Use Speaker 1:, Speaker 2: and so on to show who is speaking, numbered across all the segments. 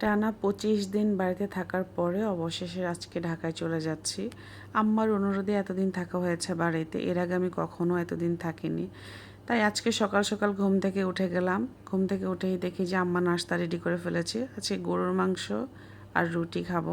Speaker 1: টানা পঁচিশ দিন বাড়িতে থাকার পরে অবশেষে আজকে ঢাকায় চলে যাচ্ছি। আম্মার অনুরোধে এতদিন থাকা হয়েছে বাড়িতে, এর আগে আমি কখনো এতদিন থাকিনি। তাই আজকে সকাল সকাল ঘুম থেকে উঠে গেলাম। ঘুম থেকে উঠেই দেখি যে আম্মা নাস্তা রেডি করে ফেলেছে। আজকে গরুর মাংস আর রুটি খাব।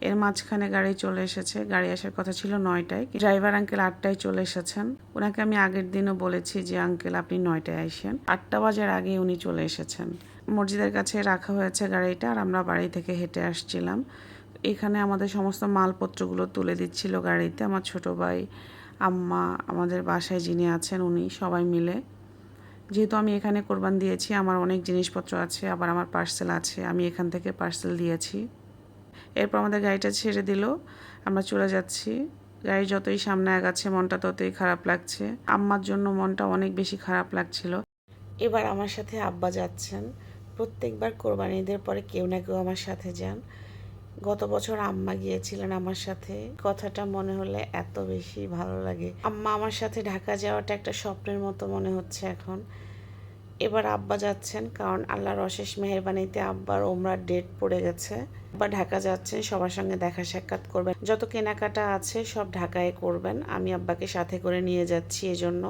Speaker 1: এর মাঝখানে গাড়ি চলে এসেছে। গাড়ি আসার কথা ছিল নয়টায় ড্রাইভার আঙ্কেল আটটায় চলে এসেছেন। ওনাকে আমি আগের দিনও বলেছি যে, আঙ্কেল, আপনি নয়টায় আসেন। আটটা বাজার আগে উনি চলে এসেছেন। মসজিদের কাছে রাখা হয়েছে গাড়িটা আর আমরা বাড়ি থেকে হেঁটে আসছিলাম। এখানে আমাদের সমস্ত মালপত্রগুলো তুলে দিচ্ছিল গাড়িতে। আমার ছোট ভাই, আম্মা, আমাদের বাসায় যিনি আছেন উনি সবাই মিলে। যেহেতু আমি এখানে কোরবান দিয়েছি, আমার অনেক জিনিসপত্র আছে, আবার আমার পার্সেল আছে, আমি এখান থেকে পার্সেল দিয়েছি। এরপর আমাদের গাড়িটা ছেড়ে দিল। আমরা চলে যাচ্ছি। গাড়ি যতই সামনে আগাচ্ছে, মনটা ততই খারাপ লাগছে। আম্মার জন্য মনটা অনেক বেশি খারাপ লাগছিল। এবার আমার সাথে আব্বা যাচ্ছেন। প্রত্যেকবার কোরবানিদের পরে কেউ না কেউ আমার সাথে যান। গত বছর আম্মা গিয়েছিলেন আমার সাথে। কথাটা মনে হলে এত বেশি ভালো লাগে। আম্মা আমার সাথে ঢাকা যাওয়াটা একটা স্বপ্নের মতো মনে হচ্ছে এখন। এবার আব্বা যাচ্ছেন কারণ আল্লাহর অশেষ মেহরবানিতে আব্বার ওমরার ডেট পড়ে গেছে। আব্বা ঢাকা যাচ্ছেন, সবার সঙ্গে দেখা সাক্ষাৎ করবেন। যত কেনাকাটা আছে সব ঢাকায় করবেন। আমি আব্বাকে সাথে করে নিয়ে যাচ্ছি এজন্য।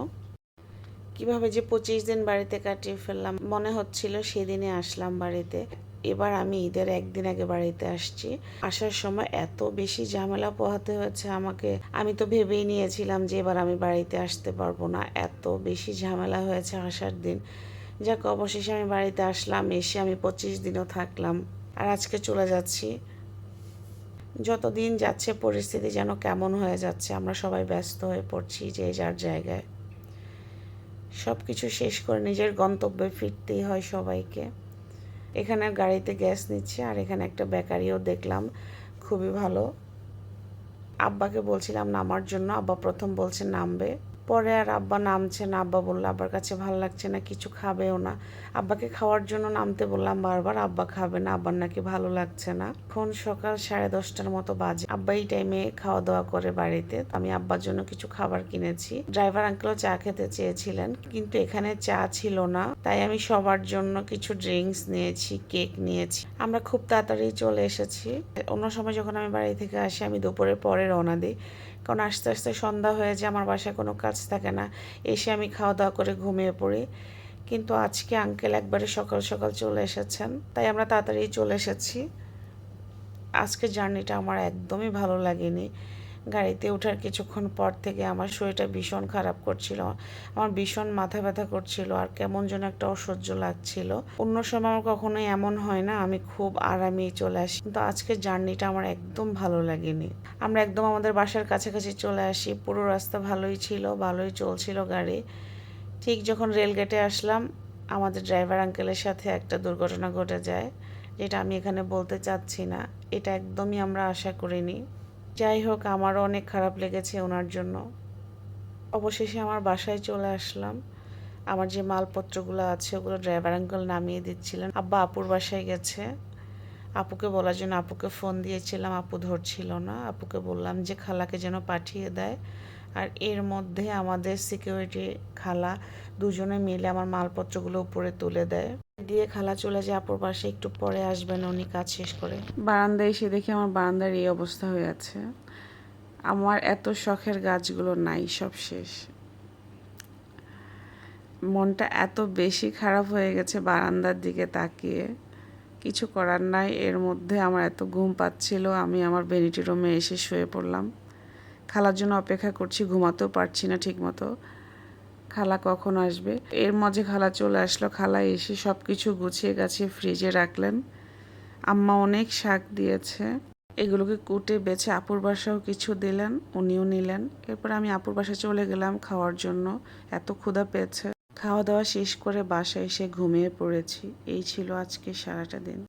Speaker 1: কীভাবে যে পঁচিশ দিন বাড়িতে কাটিয়ে ফেললাম, মনে হচ্ছিল সেদিনে আসলাম বাড়িতে। এবার আমি ঈদের একদিন আগে বাড়িতে আসছি। আসার সময় এত বেশি ঝামেলা পোহাতে হয়েছে আমাকে। আমি তো ভেবেই নিয়েছিলাম যে এবার আমি বাড়িতে আসতে পারব না। এত বেশি ঝামেলা হয়েছে আসার দিন। যাক, অবশেষে আমি বাড়িতে আসলাম, এসে আমি পঁচিশ দিনও থাকলাম। আর আজকে চলে যাচ্ছি। যত দিন যাচ্ছে পরিস্থিতি যেন কেমন হয়ে যাচ্ছে, আমরা সবাই ব্যস্ত হয়ে পড়ছি যে যার জায়গায়। সব কিছু শেষ করে নিজের গন্তব্যে ফিরতেই হয় সবাইকে। এখানে গাড়িতে গ্যাস নিচ্ছে আর এখানে একটা বেকারিও দেখলাম, খুবই ভালো। আব্বাকে বলছিলাম, নামার জন্য। আব্বা প্রথম বলছে, নামবে। পরে আর আব্বা নামছে না। আব্বা বলল, আব্বার কাছে ভালো লাগছে না, কিছু খাবেও না। আব্বাকে খাওয়ার জন্য নামতে বললাম বারবার, আব্বা খাবে না, আব্বার নাকি ভালো লাগছে না। এখন সকাল সাড়ে দশটার মতো বাজে। আব্বা এই টাইমে খাওয়া দাওয়া করে বাড়িতে। আমি আব্বার জন্য কিছু খাবার কিনেছি। ড্রাইভার আঙ্কেলও চা খেতে চেয়েছিলেন, কিন্তু এখানে চা ছিল না। তাই আমি সবার জন্য কিছু ড্রিঙ্কস নিয়েছি কেক নিয়েছি। আমরা খুব তাড়াতাড়ি চলে এসেছি। অন্য সময় যখন আমি বাড়ি থেকে আসি, আমি দুপুরের পরে রওনা দিই। কারণ আস্তে আস্তে সন্ধ্যা হয়ে যায়, আমার বাসায় কোনো কাজ থাকে না এসে আমি খাওয়া দাওয়া করে ঘুমিয়ে পড়ি। কিন্তু আজকে আঙ্কেল একবারে সকাল সকাল চলে এসেছেন, তাই আমরা তাড়াতাড়ি চলে এসেছি। আজকে জার্নিটা আমার একদমই ভালো লাগেনি। গাড়িতে ওঠার কিছুক্ষণ পর থেকে আমার শরীরটা ভীষণ খারাপ করছিল। আমার ভীষণ মাথা ব্যথা করছিল আর কেমন যেন একটা অসহ্য লাগছিল। অন্য সময় আমার কখনোই এমন হয় না, আমি খুব আরামেই চলে আসি। কিন্তু আজকের জার্নিটা আমার একদম ভালো লাগেনি। আমরা একদম আমাদের বাসার কাছাকাছি চলে আসি। পুরো রাস্তা ভালোই ছিল, ভালোই চলছিল গাড়ি। ঠিক যখন রেলগেটে আসলাম, আমাদের ড্রাইভার আঙ্কেলের সাথে একটা দুর্ঘটনা ঘটে যায়, যেটা আমি এখানে বলতে চাচ্ছি না। এটা একদমই আমরা আশা করিনি। যাই হোক, আমারও অনেক খারাপ লেগেছে ওনার জন্য। অবশেষে আমার বাসায় চলে আসলাম। আমার যে মালপত্রগুলো আছে, ওগুলো ড্রাইভার আঙ্কল নামিয়ে দিচ্ছিলেন। আব্বা আপুর বাসায় গেছে। আপুকে বলার জন্য আপুকে ফোন দিয়েছিলাম, আপু ধরছিল না। আপুকে বললাম যে, খালাকে যেন পাঠিয়ে দেয়। আর এর মধ্যে আমাদের সিকিউরিটি খালা দুজনে মিলে আমার মালপত্রগুলো উপরে তুলে দেয়। দিয়ে খালা চলে যায় আপুর পাশে, একটু পরে আসবেন উনি, কাজ শেষ করে। বারান্দায় এসে দেখি আমার বারান্দার এই অবস্থা হয়ে আছে। আমার এত শখের গাছগুলো নাই, সব শেষ। মনটা এত বেশি খারাপ হয়ে গেছে বারান্দার দিকে তাকিয়ে। কিছু করার নাই, এর মধ্যে আমার এত ঘুম পাচ্ছিল, আমি আমার বেনিটি রুমে এসে শুয়ে পড়লাম। খালার জন্য অপেক্ষা করছি, ঘুমাতেও পারছি না ঠিকমতো। খালা কখন আসবে? এর মাঝে খালা চলে আসলো, খালা এসে সব কিছু গুছিয়ে গাছিয়ে ফ্রিজে রাখলেন। আম্মা অনেক শাক দিয়েছে, এগুলোকে কুটে বেছে আপুর বাসাও কিছু দিলেন, উনিও নিলেন। এরপর আমি আপুর বাসা চলে গেলাম খাওয়ার জন্য, এত ক্ষুধা পেয়েছে। খাওয়া দাওয়া শেষ করে বাসায় এসে ঘুমিয়ে পড়েছি, এই ছিল আজকে সারাটা দিন।